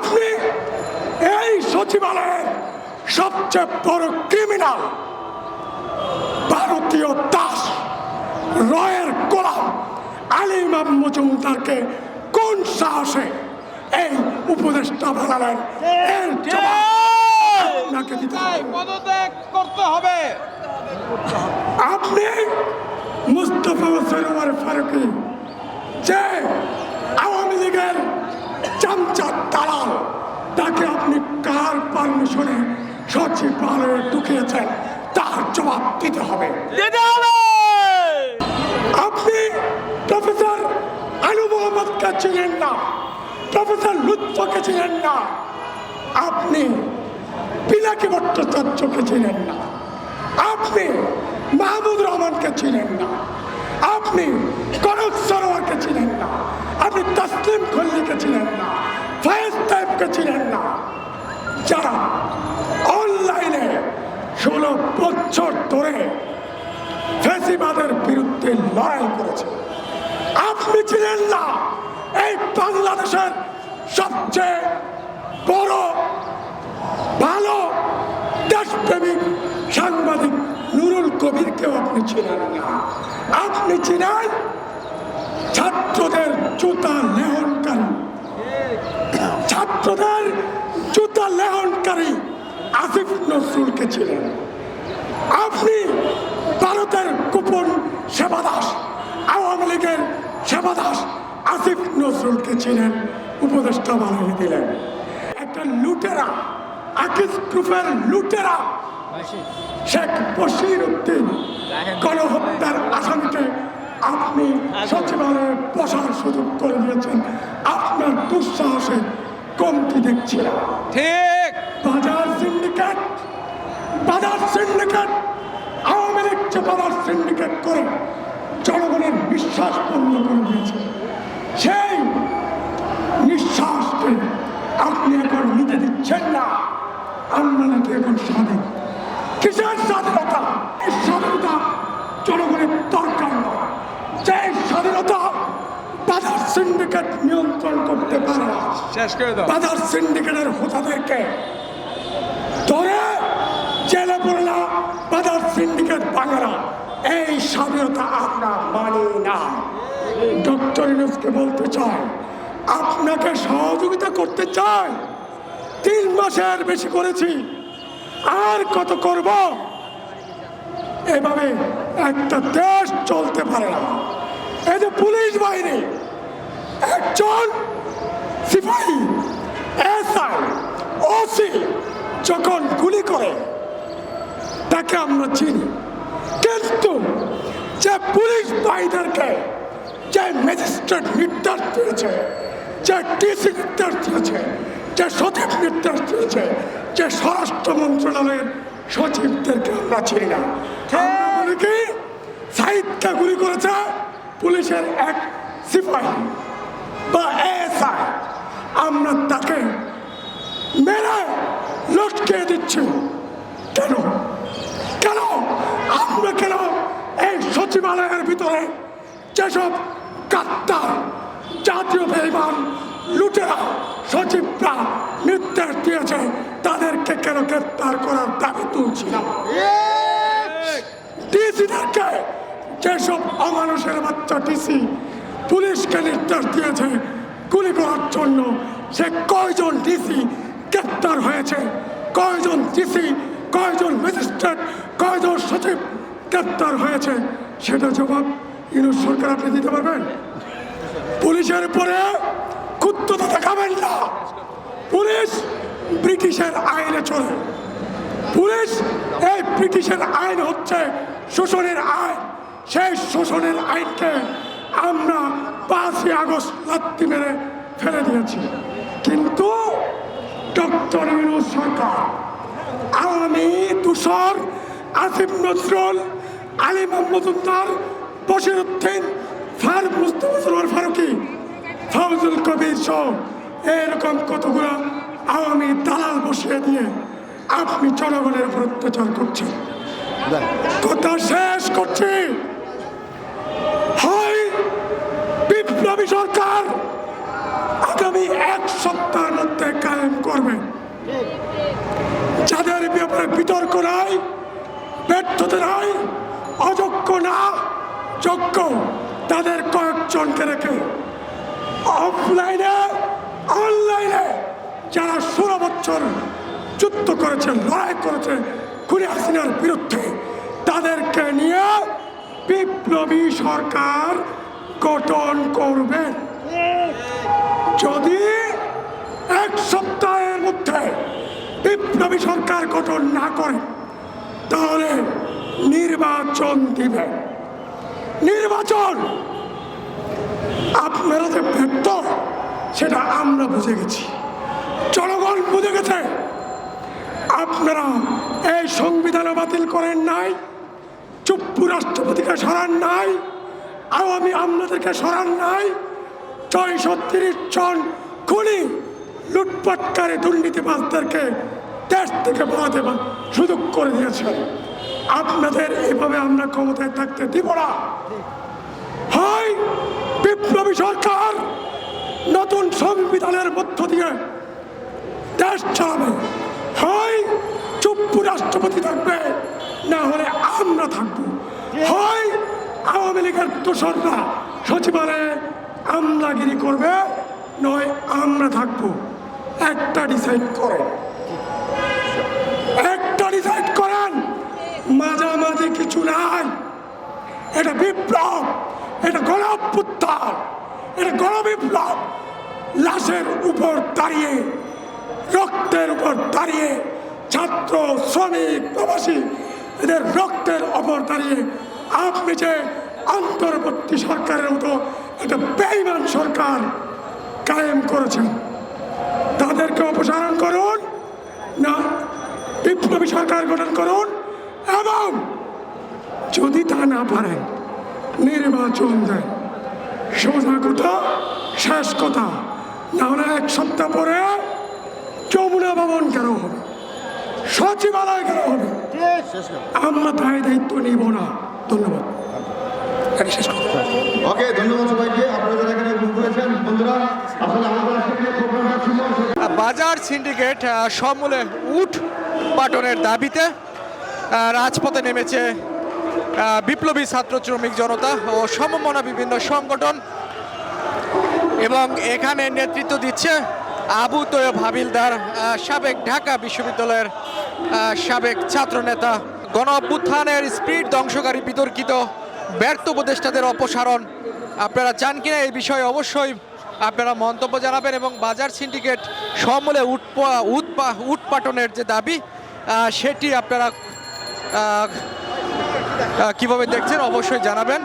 আপনি এই সচিবালয়ের সবচেয়ে বড় ক্রিমিনাল ভারতীয় দাস রয়ের গোলাম আলী ইমাম মজুমদারকে কোন সাহসে এই উপদেষ্টা বানালেন? এর আপনাকে দিতে পদত্যাগ করতে হবে। আপনি মুস্তফা ফারুকি যে আওয়ামী লীগের চামচা দালাল তাকে আপনি কার পারমিশনে সচিবালয়ে ঢুকিয়েছেন? তার জবাব দিতে হবে। আপনি প্রফেসর আনু মোহাম্মদকে চিনেন না প্রফেসর লুৎফকে চিনেন না আপনি পিনাকি ভট্টাচার্যকে চিনেন না আপনি মাহমুদ রহমানকে চিনেন না আপনি কনক সরোয়ারকে চিনেন না আপনি তসলিম খল্লিকে চিনেন না, ফয়েজ তাইবকে চিনেন না। যারা অনলাইনে ষোলো বছর ধরে ফ্যাসিবাদের বিরুদ্ধে লড়াই করেছে। আপনি ছিলেন না, এই বাংলাদেশের সবচেয়ে বড়, ভালো দেশপ্রেমিক সাংবাদিক নুরুল কবিরকেও আপনি ছিলেন না। আপনি ছিলেন ছাত্রদের জুতা লেহনকারী। ছাত্রদের জুতা লেহনকারী আসিফ নজরুলকে ছিলেন। আপনি ভারতের গোপন সেবাদাস, আওয়ামী লীগের সেবাদাস আসিফ নজরুলকে ছিলেন, উপদেষ্টা বানিয়ে দিলেন। একটা লুটেরা আকিস গ্রুপের লুটেরা, শেখ বশির উদ্দিন গণহত্যার আসামিকে আপনি সচিবালয়ে বসার সুযোগ করে দিয়েছেন। আপনার দুঃসাহসে কমতি দেখছি। ঠিক। বাজার সিন্ডিকেট বাজার সিন্ডিকেট আওয়ামী লীগ যে বাজার সিন্ডিকেট করে জনগণের বিশ্বাস বন্ধ করে দিয়েছে। সেই নিঃশ্বাসকে আপনি এখন নিতে দিচ্ছেন না। আমরা নাকি এখন স্বাধীন। কিসের স্বাধীনতা? স্বাধীনতা জনগণের দরকার না যে স্বাধীনতা বাজার সিন্ডিকেট নিয়ন্ত্রণ করতে পারে। না শেষ করে দাও। বাজার সিন্ডিকেটের হোতাদেরকে ধরে জেলে পড়লা বাজার সিন্ডিকেট বাংলা এই স্বাধীনতা আমরা মানি না ডক্টর ইউনুসকে বলতে চাই আপনাকে সহযোগিতা করতে চাই। তিন মাসের বেশি করেছি আর কত করব? এভাবে একটা দেশ চলতে পারে না। এই যে পুলিশ বাহিনী একজন সিপাহী, এসআই, ওসি যখন গুলি করে, তাকে আমরা চিনি। কিন্তু যে পুলিশ ভাইদেরকে যে ম্যাজিস্ট্রেট নির্দেশ দিয়েছে, যে টিসি নির্দেশ দিয়েছে, যে সচিব নির্দেশ দিয়েছে, যে স্বরাষ্ট্র মন্ত্রণালয়ের সচিবদেরকে আমরা চিনি না। কি গুলি করেছে পুলিশের এক সিপাহী। বা এসআই আমরা তাকে মেরে লটকে দিচ্ছি। কেন? কেন? আমরা কেন এই সচিবালয়ের ভিতরে যেসব কাত্তার জাতীয় বেইমান লুটেরা সচিবরা নির্দেশ দিয়েছে তাদেরকে কেন গ্রেপ্তার করার দাবি তুলছিলাম? ডিসিদেরকে যেসব অমানুষের বাচ্চা ডিসি পুলিশকে নির্দেশ দিয়েছে? গুলি করার জন্য সে কয়জন ডিসি গ্রেপ্তার হয়েছে? কয়জন ডিসি কয়জন ম্যাজিস্ট্রেট, কয়জন সচিব গ্রেপ্তার হয়েছে? সেটা জবাব ইউনুস সরকার আপনি দিতে পারবেন। পুলিশের উপরে ক্ষুদ্রতা দেখাবেন না। পুলিশ ব্রিটিশের আইনে চলে। পুলিশ, এই ব্রিটিশের আইন হচ্ছে শোষণের আইন। সেই শোষণের আইনকে আমরা পাঁচই আগস্ট রাত্রি মেরে ফেলে দিয়েছি। কিন্তু ডক্টর ইউনুস সরকার আওয়ামী তুষার আসিফ নজরুল আলী মোহাম্মদুদ্দার বশির উদ্দিন ফার মুস্তফা ফারুকি ফজল কবির সহ এরকম কতগুলো আওয়ামী দালাল বসিয়ে দিয়ে আপনি জনগণের উপর অত্যাচার করছেন। কথা শেষ করছি। আগামী সরকার আগামী এক সপ্তাহের মধ্যে কায়েম করবে। যাদের ব্যাপারে বিতর্ক নাই, ব্যর্থতা নাই, অযোগ্য না, যোগ্য, তাদের কয়েকজনকে রেখে অফলাইনে অনলাইনে যারা ষোলো বছর যুদ্ধ করেছে লড়াই করেছে খুনি হাসিনার বিরুদ্ধে, তাদেরকে নিয়ে বিপ্লবী সরকার গঠন করবে। যদি এক সপ্তাহের মধ্যে বিপ্লবী সরকার গঠন না করে, তাহলে নির্বাচন দিবে। নির্বাচন! আপনারা যে ব্যর্থ, সেটা আমরা বুঝে গেছি। জনগণ বুঝে গেছে। আপনারা এই সংবিধানও বাতিল করেন নাই, চুপ্পু রাষ্ট্রপতিকে সরান নাই আওয়ামী আমলাদেরকে সরান নাই। ছয়শো তিরিশ জন খুনি লুটপাটকারী দুর্নীতিবাজদেরকে দেশ থেকে পালাতে সুযোগ করে দিয়েছেন আপনাদের এভাবে আমরা ক্ষমতায় থাকতে দিব না। হয় বিপ্লবী সরকার নতুন সংবিধানের মধ্য দিয়ে দেশ চালাবে, হয় চুপ্পু রাষ্ট্রপতি থাকবে, না হলে আমরা থাকব, হয় আওয়ামী লীগের দোসররা সচিবালয়ে আমলাগিরি করবে, নয় আমরা থাকব। একটা ডিসাইড করেন। একটা ডিসাইড করেন, মাঝামাঝি কিছু নাই। এটা বিপ্লব, এটা গণ অভ্যুত্থান এটা গণবিপ্লব। লাশের উপর দাঁড়িয়ে, রক্তের উপর দাঁড়িয়ে, ছাত্র, শ্রমিক, প্রবাসী, এদের রক্তের উপর দাঁড়িয়ে আপনি যে অন্তর্বর্তী সরকারের মতো একটা বেইমান সরকার কায়েম করেছেন তাদেরকে অপসারণ করুন না বিপ্লবী সরকার গঠন করুন এবং যদি তা না পারেন নির্বাচন দেন। সোজা কথা শেষ কথা। না হলে এক সপ্তাহ পরে যমুনা ভবন কেন হবে? সচিবালয় কেন হবে? আমরা দায় দায়িত্ব নিব না। ধন্যবাদ। এটা শেষ ওকে ধন্যবাদ সবাইকে। আপনারা যারা এখানে উপস্থিত হয়েছেন বন্ধুরা আসলে আমাদের প্রোগ্রামটা ছিল বাজার সিন্ডিকেট সমূলে উঠ পাটনের দাবিতে রাজপথে নেমেছে বিপ্লবী ছাত্র শ্রমিক জনতা ও সমমনা বিভিন্ন সংগঠন। এবং এখানে নেতৃত্ব দিচ্ছে আবু তৈয়ব হাবিলদার সাবেক ঢাকা বিশ্ববিদ্যালয়ের সাবেক ছাত্রনেতা গণ অভ্যুত্থানের স্পিড ধ্বংসকারী বিতর্কিত, ব্যর্থ উপদেষ্টাদের অপসারণ। আপনারা চান কিনা এই বিষয়ে অবশ্যই আপনারা মন্তব্য জানাবেন এবং বাজার সিন্ডিকেট সমলে উৎপা উৎপা উৎপাটনের যে দাবি সেটি আপনারা কীভাবে দেখছেন অবশ্যই জানাবেন।